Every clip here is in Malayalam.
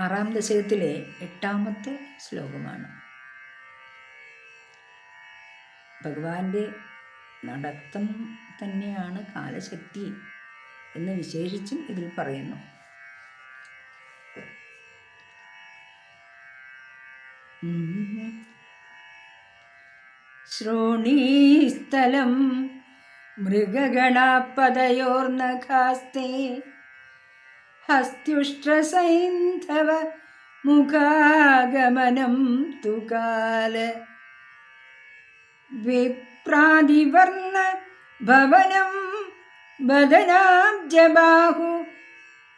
ആറാം ദശകത്തിലെ എട്ടാമത്തെ ശ്ലോകമാണ്. ഭഗവാന്റെ നടത്തം തന്നെയാണ് കാലശക്തി എന്ന് വിശേഷിച്ചും ഇതിൽ പറയുന്നു. ശ്രോണീസ്ഥലം മൃഗഗണാപതയോർനഖാസ്തേ ഹസ്ത്യുഷ്ട്രസൈന്ധവ മുഖാഗമനം തു കാല വിപ്രാതിവർണ ഭവനം ബദനാബ്ജബാഹു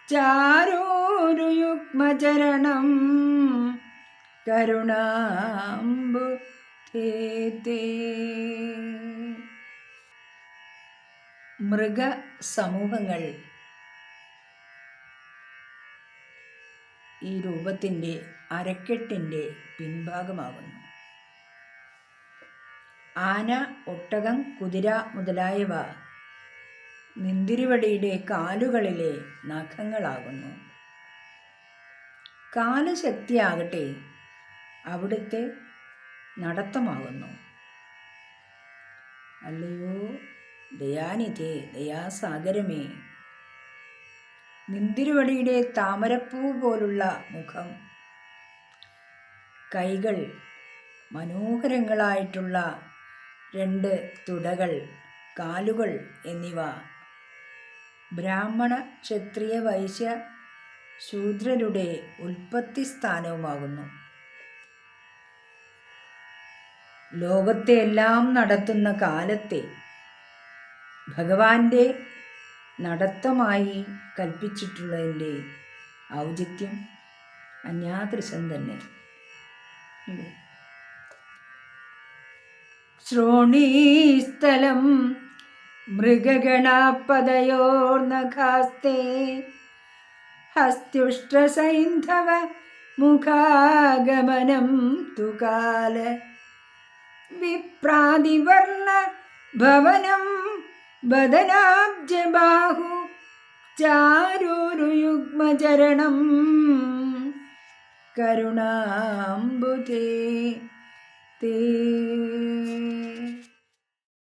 ചാരോരുയുഗ്മചരണം കരുണാംബു മൃഗസമൂഹങ്ങൾ ഈ രൂപത്തിന്റെ അരക്കെട്ടിന്റെ പിൻഭാഗമാകുന്നു. ആന ഒട്ടകം കുതിര മുതലായവ നിന്തിരിവടിയുടെ കാലുകളിലെ നഖങ്ങളാകുന്നു. കാലശക്തിയാകട്ടെ അവിടുത്തെ നടത്തമാകുന്നു. അല്ലയോ ദയാനിധേ ദയാസാഗരമേ നിന്തിരുവടിയുടെ താമരപ്പൂ പോലുള്ള മുഖം. കൈകൾ മനോഹരങ്ങളായിട്ടുള്ള രണ്ട് തുടകൾ കാലുകൾ എന്നിവ. ബ്രാഹ്മണ ക്ഷത്രിയ വൈശ്യ ശൂദ്രരുടെ ഉൽപ്പത്തി സ്ഥാനവുമാകുന്നു ലോകത്തെ എല്ലാം നടത്തുന്ന കാലത്തെ ഭഗവാന്റെ നടത്തമായി കൽപ്പിച്ചിട്ടുള്ളതിന്റെ ഔചിത്യം അന്യാദൃശം തന്നെ. ശ്രോണീസ്ഥലം മൃഗഗണാപതയോർനഖാസ്തേ ഹസ്തുഷ്ട്രസൈന്ധവ മുഖാഗമനം തുകാല വിപ്രാതിവർണ ഭവനം ബദനാബ്ജബാഹു ചാരുരുയുഗ്മചരണം കരുണാംബുധേ തേ